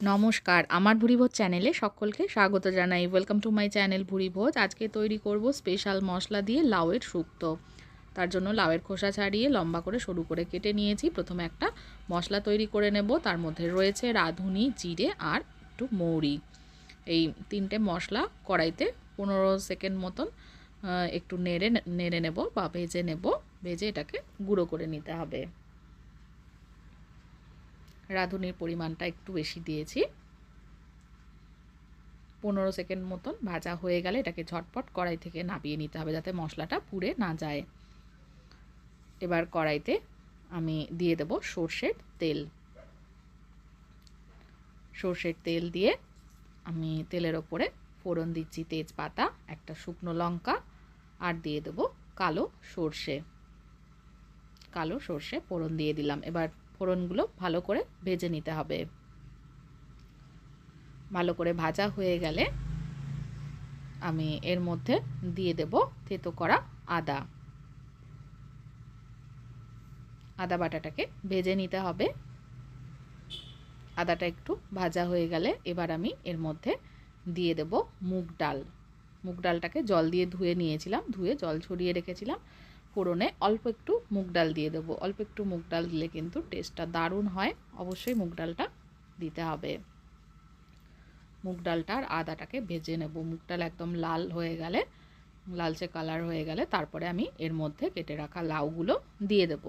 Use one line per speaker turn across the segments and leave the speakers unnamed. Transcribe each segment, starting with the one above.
নমস্কার, আমার ভুরিভোজ চ্যানেলে সকলকে স্বাগত জানাই। Welcome to my channel Bhuribhoj. আজকে তৈরি করব স্পেশাল মশলা দিয়ে লাউয়ের শুক্তো তার জন্য লাউয়ের খোসা ছাড়িয়ে লম্বা করে সরু করে কেটে নিয়েছি। প্রথমে একটা মশলা তৈরি করে নেব। তার মধ্যে রয়েছে রাঁধুনি, জিরে আর একটু মৌরি। এই তিনটে মশলা কড়াইতে পনেরো সেকেন্ড মতন একটু নেড়ে নেড়ে নেব বা ভেজে নেব। ভেজে এটাকে গুঁড়ো করে নিতে হবে। রাঁধুনির পরিমাণটা একটু বেশি দিয়েছি। পনেরো সেকেন্ড মতন ভাজা হয়ে গেলে এটাকে ঝটপট কড়াই থেকে নামিয়ে নিতে হবে যাতে মশলাটা পুড়ে না যায়। এবার কড়াইতে আমি দিয়ে দেব সর্ষের তেল। সর্ষের তেল দিয়ে আমি তেলের ওপরে ফোড়ন দিচ্ছি তেজপাতা, একটা শুকনো লঙ্কা, আর দিয়ে দেবো কালো সর্ষে। কালো সর্ষে ফোড়ন দিয়ে দিলাম। এবার ফোড়নগুলো ভালো করে ভেজে নিতে হবে। ভালো করে ভাজা হয়ে গেলে আমি এর মধ্যে দিয়ে দেব থেতো করা আদা। আদা বাটাটাকে ভেজে নিতে হবে। আদাটা একটু ভাজা হয়ে গেলে এবার আমি এর মধ্যে দিয়ে দেব মুগ ডাল। মুগ ডালটাকে জল দিয়ে ধুয়ে নিয়েছিলাম, ধুয়ে জল ছড়িয়ে রেখেছিলাম। ফোড়নে অল্প একটু মুগ ডাল দিয়ে দেবো। অল্প একটু মুগ ডাল দিলে কিন্তু টেস্টটা দারুণ হয়। অবশ্যই মুগ ডালটা দিতে হবে। মুগ ডালটা আর আদাটাকে ভেজে নেব। মুগ ডাল একদম লাল হয়ে গেলে, লালচে কালার হয়ে গেলে তারপরে আমি এর মধ্যে কেটে রাখা লাউগুলো দিয়ে দেব।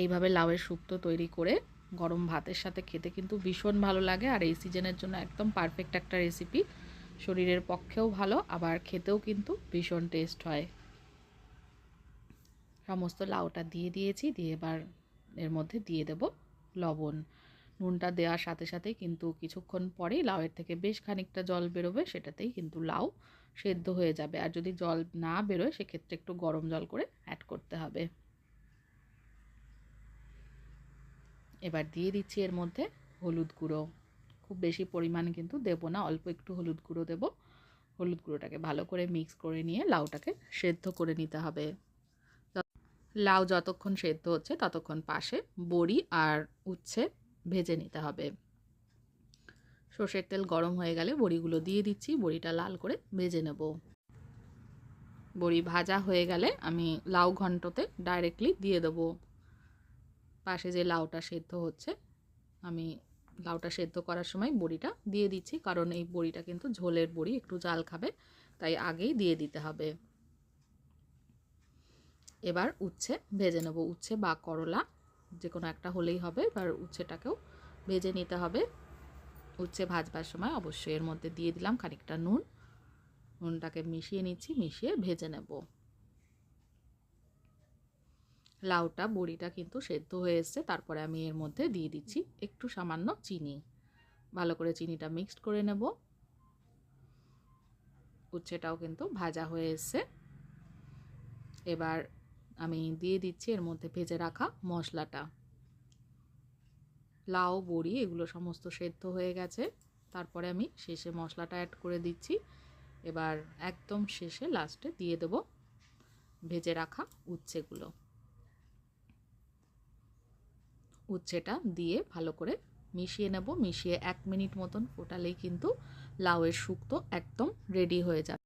এইভাবে লাউয়ের শুক্তো তৈরি করে গরম ভাতের সাথে খেতে কিন্তু ভীষণ ভালো লাগে। আর এই সিজনের জন্য একদম পারফেক্ট একটা রেসিপি শরীরের পক্ষেও ভালো, আবার খেতেও কিন্তু ভীষণ টেস্ট হয়। সমস্ত লাউটা দিয়ে দিয়েছি, দিয়ে এবার এর মধ্যে দিয়ে দেব লবণ। নুনটা দেওয়ার সাথে সাথে কিন্তু কিছুক্ষণ পরেই লাউয়ের থেকে বেশ খানিকটা জল বেরোবে, সেটাতেই কিন্তু লাউ সেদ্ধ হয়ে যাবে। আর যদি জল না বেরোয়, সেক্ষেত্রে একটু গরম জল করে অ্যাড করতে হবে। এবার দিয়ে দিচ্ছি এর মধ্যে হলুদ গুঁড়ো। খুব বেশি পরিমাণ কিন্তু দেব না, অল্প একটু হলুদ গুঁড়ো দেব। হলুদ গুঁড়োটাকে ভালো করে মিক্স করে নিয়ে লাউটাকে সেদ্ধ করে নিতে হবে। লাউ যতক্ষণ সেদ্ধ হচ্ছে ততক্ষণ পাশে বড়ি আর উচ্ছে ভেজে নিতে হবে। সর্ষের তেল গরম হয়ে গেলে বড়িগুলো দিয়ে দিচ্ছি, বড়িটা লাল করে ভেজে নেব। বড়ি ভাজা হয়ে গেলে আমি লাউ ঘন্টতে ডাইরেক্টলি দিয়ে দেবো। পাশে যে লাউটা সেদ্ধ হচ্ছে, আমি লাউটা সেদ্ধ করার সময় বড়িটা দিয়ে দিচ্ছি, কারণ এই বড়িটা কিন্তু ঝোলের বড়ি, একটু জাল খাবে, তাই আগেই দিয়ে দিতে হবে। এবার উচ্ছে ভেজে নেব। উচ্ছে বা করলা, যে কোনো একটা হলেই হবে, এবার উচ্ছেটাকেও ভেজে নিতে হবে। উচ্ছে ভাজবার সময় অবশ্যই এর মধ্যে দিয়ে দিলাম খানিকটা নুন। নুনটাকে মিশিয়ে নিচ্ছি, মিশিয়ে ভেজে নেব। লাউটা, বড়িটা কিন্তু সেদ্ধ হয়ে এসছে। তারপরে আমি এর মধ্যে দিয়ে দিচ্ছি একটু সামান্য চিনি। ভালো করে চিনিটা মিক্সড করে নেব। উচ্ছেটাও কিন্তু ভাজা হয়ে এসছে। এবার আমি দিয়ে দিচ্ছি এর মধ্যে ভেজে রাখা মশলাটা। লাউ, বড়ি এগুলো সমস্ত সেদ্ধ হয়ে গেছে। তারপরে আমি শেষে মশলাটা অ্যাড করে দিচ্ছি। এবার একদম শেষে লাস্টে দিয়ে দেব ভেজে রাখা উচ্ছেগুলো। উচ্ছেটা দিয়ে ভালো করে মিশিয়ে নেব। মিশিয়ে এক মিনিট মতন ফোটালেই কিন্তু লাউয়ের শুক্তো একদম রেডি হয়ে যাবে।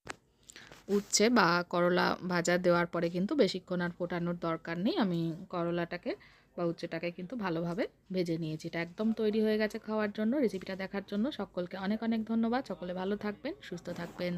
উচ্ছে বা করলা ভাজা দেওয়ার পরে কিন্তু বেশিক্ষণ আর ফোটানোর দরকার নেই। আমি করলাটাকে বা উচ্ছেটাকে কিন্তু ভালোভাবে ভেজে নিয়েছি। এটা একদম তৈরি হয়ে গেছে খাওয়ার জন্য রেসিপিটা দেখার জন্য। সকলকে অনেক অনেক ধন্যবাদ। সকলে ভালো থাকবেন, সুস্থ থাকবেন।